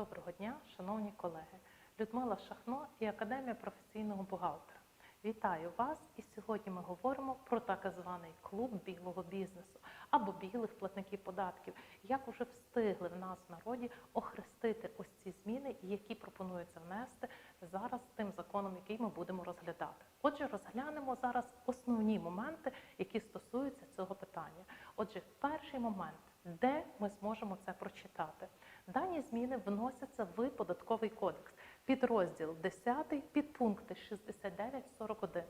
Доброго дня, шановні колеги. Людмила Шахно і Академія професійного бухгалтера. Вітаю вас! І сьогодні ми говоримо про так званий клуб білого бізнесу або білих платників податків, як уже встигли в нас в народі охрестити ось ці зміни, які пропонується внести зараз тим законом, який ми будемо розглядати. Отже, розглянемо зараз основні моменти, які стосуються цього питання. Отже, перший момент, де ми зможемо це прочитати. Дані зміни вносяться в податковий кодекс, підрозділ 10, підпункти 69-41.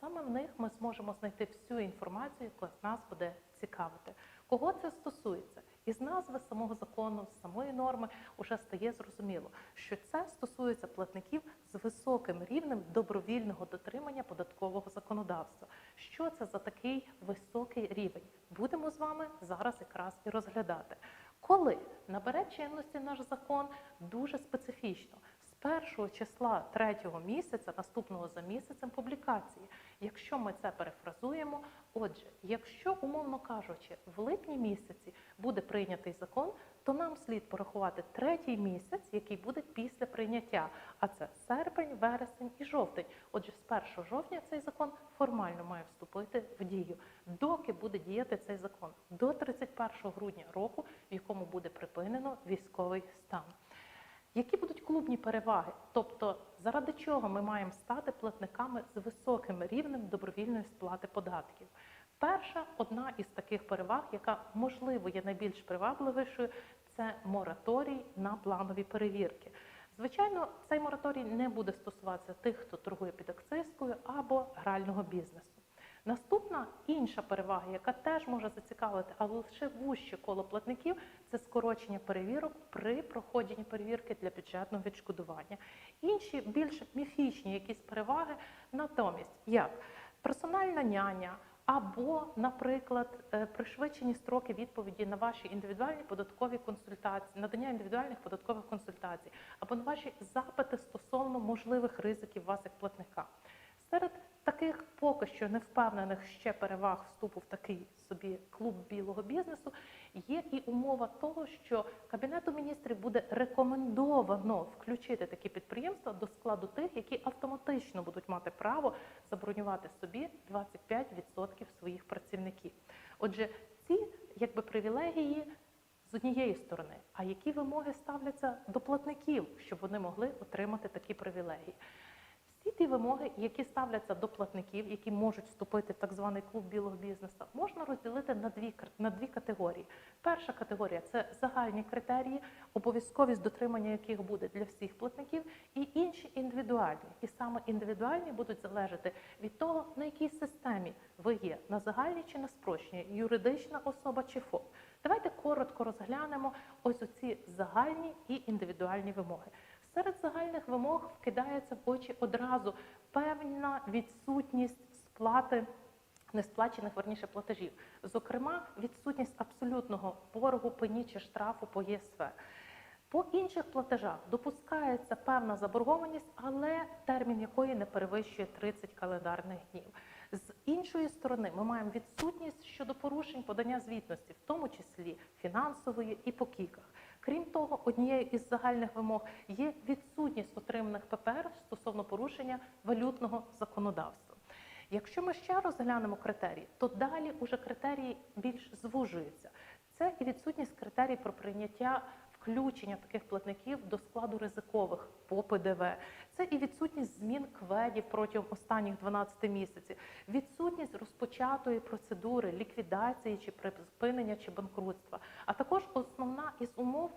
Саме в них ми зможемо знайти всю інформацію, яка нас буде цікавити. Кого це стосується? Із назви самого закону, з самої норми вже стає зрозуміло, що це стосується платників з високим рівнем добровільного дотримання податкового законодавства. Що це за такий високий рівень? Будемо з вами зараз якраз і розглядати. Коли набере чинності наш закон дуже специфічно. Першого числа третього місяця, наступного за місяцем публікації. Якщо ми це перефразуємо, отже, якщо, умовно кажучи, в липні місяці буде прийнятий закон, то нам слід порахувати третій місяць, який буде після прийняття. А це серпень, вересень і жовтень. Отже, з 1 жовтня цей закон формально має вступити в дію. Доки буде діяти цей закон до 31 грудня року, в якому буде припинено військовий стан. Які будуть клубні переваги? Тобто, заради чого ми маємо стати платниками з високим рівнем добровільної сплати податків? Перша одна із таких переваг, яка можливо є найбільш привабливішою, це мораторій на планові перевірки. Звичайно, цей мораторій не буде стосуватися тих, хто торгує під акцизкою або грального бізнесу. Наступна інша перевага, яка теж може зацікавити, але лише вуще коло платників, це скорочення перевірок при проходженні перевірки для бюджетного відшкодування. Інші більш міфічні якісь переваги, натомість як персональна няня. Або, наприклад, е, пришвидшені строки відповіді на ваші індивідуальні податкові консультації, надання індивідуальних податкових консультацій, або на ваші запити стосовно можливих ризиків вас як платника. Серед таких поки що не впевнених ще переваг вступу в такий собі клуб білого бізнесу є і умова того, що Кабінету міністрів буде рекомендовано включити такі підприємства до складу тих, які автоматично будуть мати право забронювати собі 25% своїх працівників. Отже, ці якби привілегії. З однієї сторони, а які вимоги ставляться до платників, щоб вони могли отримати такі привілегії? Ті вимоги, які ставляться до платників, які можуть вступити в так званий клуб білого бізнесу, можна розділити на дві на дві категорії. Перша категорія це загальні критерії, обов'язковість дотримання яких буде для всіх платників, і інші індивідуальні. І саме індивідуальні будуть залежати від того, на якій системі ви є на загальній чи на спрощеній, юридична особа чи ФОП. Давайте коротко розглянемо ось оці загальні і індивідуальні вимоги. Серед загальних вимог вкидається в очі одразу певна відсутність сплати несплачених верніше платежів, зокрема, відсутність абсолютного боргу, пені чи штрафу по ЄСВ. По інших платежах допускається певна заборгованість, але термін якої не перевищує 30 календарних днів. З іншої сторони, ми маємо відсутність щодо порушень подання звітності, в тому числі фінансової і по кіках. Крім того, однією із загальних вимог є відсутність отриманих ППР стосовно порушення валютного законодавства. Якщо ми ще розглянемо критерії, то далі уже критерії більш звужуються. Це і відсутність критерій про прийняття включення таких платників до складу ризикових по ПДВ. Це і відсутність змін кведів протягом останніх 12 місяців, відсутність розпочатої процедури ліквідації чи припинення чи банкрутства. А також основна із умов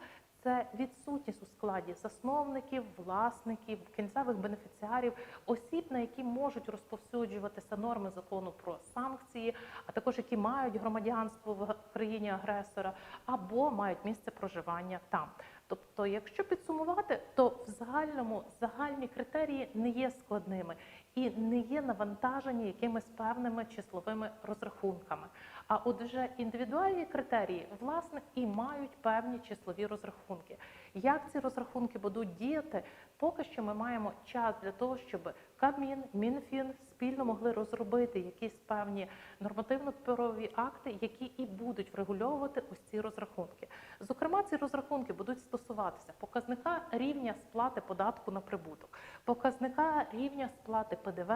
це відсутність складі засновників, власників, кінцевих бенефіціарів, осіб, на які можуть розповсюджуватися норми закону про санкції, а також які мають громадянство в країні агресора або мають місце проживання там. Тобто, якщо підсумувати, то в загальному загальні критерії не є складними і не є навантажені якимись певними числовими розрахунками. А от вже індивідуальні критерії, власне, і мають певні числові розрахунки. Як ці розрахунки будуть діяти, поки що ми маємо час для того, щоб Кабмін, Мінфін спільно могли розробити якісь певні нормативно-правові акти, які і будуть врегульовувати ось ці розрахунки. Зокрема, ці розрахунки будуть стосуватися показника рівня сплати податку на прибуток, показника рівня сплати ПДВ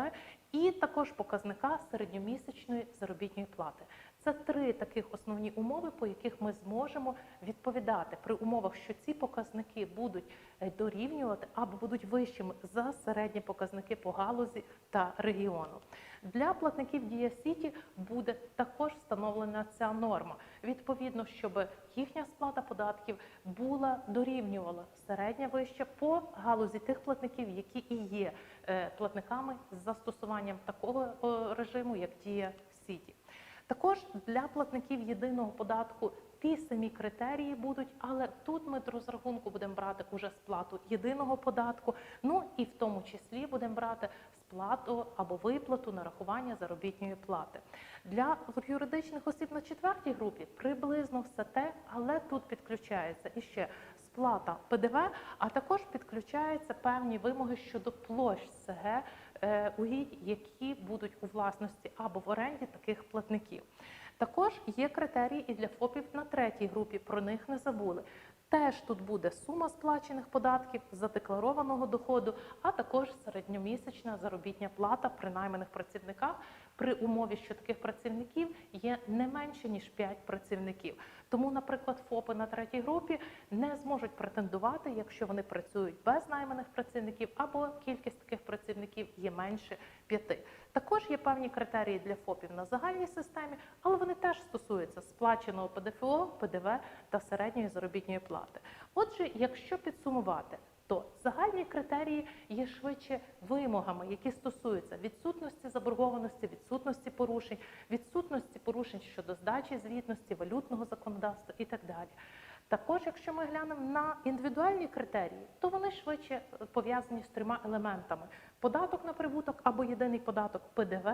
і також показника середньомісячної заробітної плати. Це три таких основні умови, по яких ми зможемо відповідати при умовах, що ці показники будуть е, дорівнювати або будуть вищими за середні показники по галузі та регіону. Для платників Дія Сіті буде також встановлена ця норма. Відповідно, щоб їхня сплата податків була дорівнювала середня вища по галузі тих платників, які і є е, платниками з застосуванням такого режиму, як Дія Сіті. Також для платників єдиного податку ті самі критерії будуть, але тут ми до розрахунку будемо брати уже сплату єдиного податку, ну і в тому числі будемо брати сплату або виплату нарахування заробітної плати. Для юридичних осіб на четвертій групі приблизно все те, але тут підключається іще сплата ПДВ, а також підключаються певні вимоги щодо площ СГ е, угідь, які будуть у власності або в оренді таких платників. Також є критерії і для ФОПів на третій групі. Про них не забули. Теж тут буде сума сплачених податків, задекларованого доходу, а також середньомісячна заробітня плата при найманих працівниках при умові, що таких працівників є не менше ніж 5 працівників. Тому, наприклад, ФОПи на третій групі не зможуть претендувати, якщо вони працюють без найманих працівників, або кількість таких працівників є менше п'яти. Також є певні критерії для ФОПів на загальній системі, але вони теж стосуються сплаченого ПДФО, ПДВ та середньої заробітної плати. Отже, якщо підсумувати, то загальні критерії є швидше вимогами, які стосуються відсутності заборгованості, відсутності порушень, відсутності порушень щодо здачі звітності, валютного законодавства і так далі. Також, якщо ми глянемо на індивідуальні критерії, то вони швидше е, пов'язані з трьома елементами: податок на прибуток або єдиний податок ПДВ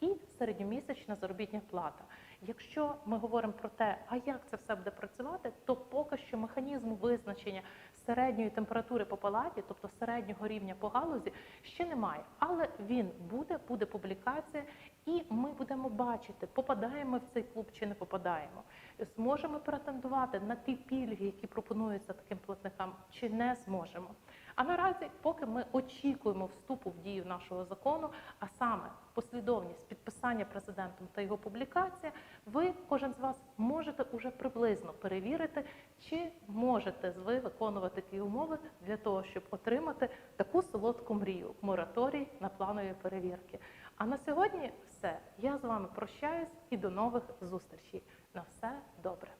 і середньомісячна заробітня плата. Якщо ми говоримо про те, а як це все буде працювати, то поки що механізму визначення середньої температури по палаті, тобто середнього рівня по галузі, ще немає. Але він буде, буде публікація, і будемо бачити, попадаємо в цей клуб чи не попадаємо. Зможемо претендувати на ті пільги, які пропонуються таким платникам, чи не зможемо. А наразі, поки ми очікуємо вступу в дію нашого закону, а саме послідовність підписання президентом та його публікація, ви, кожен з вас, можете уже приблизно перевірити, чи можете ви виконувати ті умови для того, щоб отримати таку солодку мрію мораторій на планові перевірки. А на сьогодні все. Я з вами прощаюсь і до нових зустрічей. На все добре.